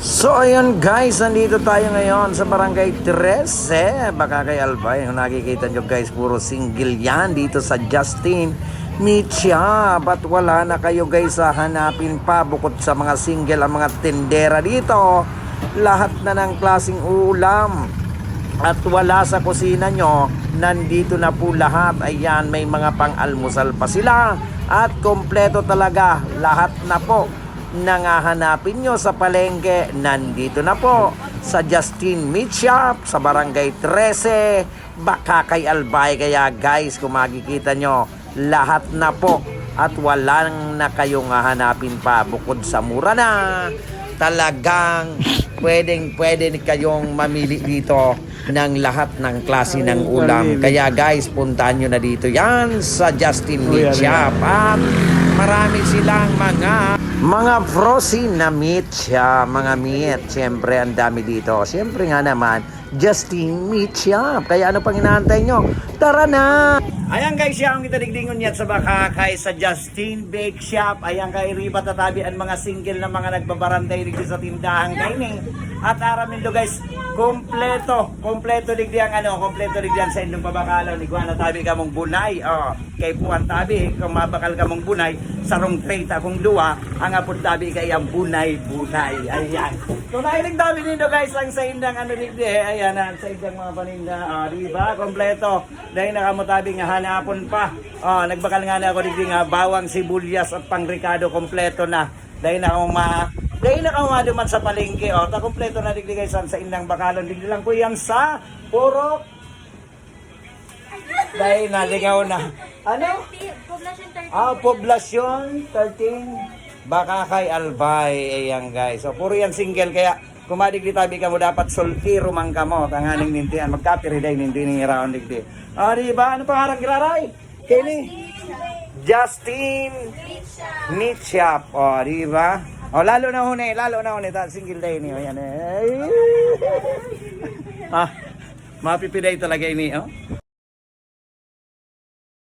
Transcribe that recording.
So ayun guys, nandito tayo ngayon sa Barangay 13 Baka kay Albay, kung nakikita nyo guys, puro single yan dito sa Justin Micha Ba't wala na kayo guys sa hanapin pa? Bukod sa mga single ang mga tendera dito Lahat na ng klaseng ulam. At wala sa kusina nyo Nandito na po lahat. Ayan, may mga pang-almusal pa sila. At kompleto talaga Lahat na po nangahanapin nyo sa palengke, nandito na po sa Justin Meat Shop sa Barangay 13, baka kay Albay. Kaya guys, kung makikita nyo, lahat na po at walang na kayong hahanapin pa bukod sa mura na. Talagang pwedeng pwede kayong mamili dito ng lahat ng klase ng ulam. Kaya guys, puntahan nyo na dito yan sa Justin Meat Shop. At marami silang mga mga frozen na meat siya, mga meat. Siyempre, ang dami dito. Siyempre nga naman, Justin Meat Shop. Kaya ano pang inaantay nyo? Tara na! Ayan guys, siya ang itadigdingon yan sa Bakakay sa Justin Bake Shop. Ayan kay Riba tatabian mga single na mga nagbabarantay dito sa tindahan kainin. At aramin do guys, kompleto, kompleto digdi ang ano, kompleto digdi ang sa indong pabakalaw ni Guana tabi ka mong bunay. Oh, kay Puan tabi, kung mabakal ka mong bunay, sarong trade akong duwa, ang apod tabi kay ang bunay, bunay. Ayan. So nahilig dami nito guys, ang sa indang ano eh. ayan, ang sa indang mga paninda, oh, di ba? Kompleto. Dahil nakamutabi nga hanapon pa. Oh, nagbakal nga na ako digdi nga bawang sibuyas at pangrikado kompleto na. Dahil na ma dahil na nga duman sa palengke, oh, ta kompleto na digdi guys sa indang bakalon. Digdi lang ko yan sa puro dahil naligaw na. Ano? Poblacion 30. Ah, Poblacion 13. Baka kay Albay. Ayan guys. So, puro yan single. Kaya, kumadig di tabi ka mo dapat soltiro man ka mo. Tanganing nintian. Magkapiri day ninti ni round digdi. Ah, di ba? Ano pangarang giraray? Kini? Justin Meat Shop. O, di ba? O, lalo na huni. Lalo na huni. Single day niyo. Ayan. eh. ah, mapipiday talaga ini. Oh.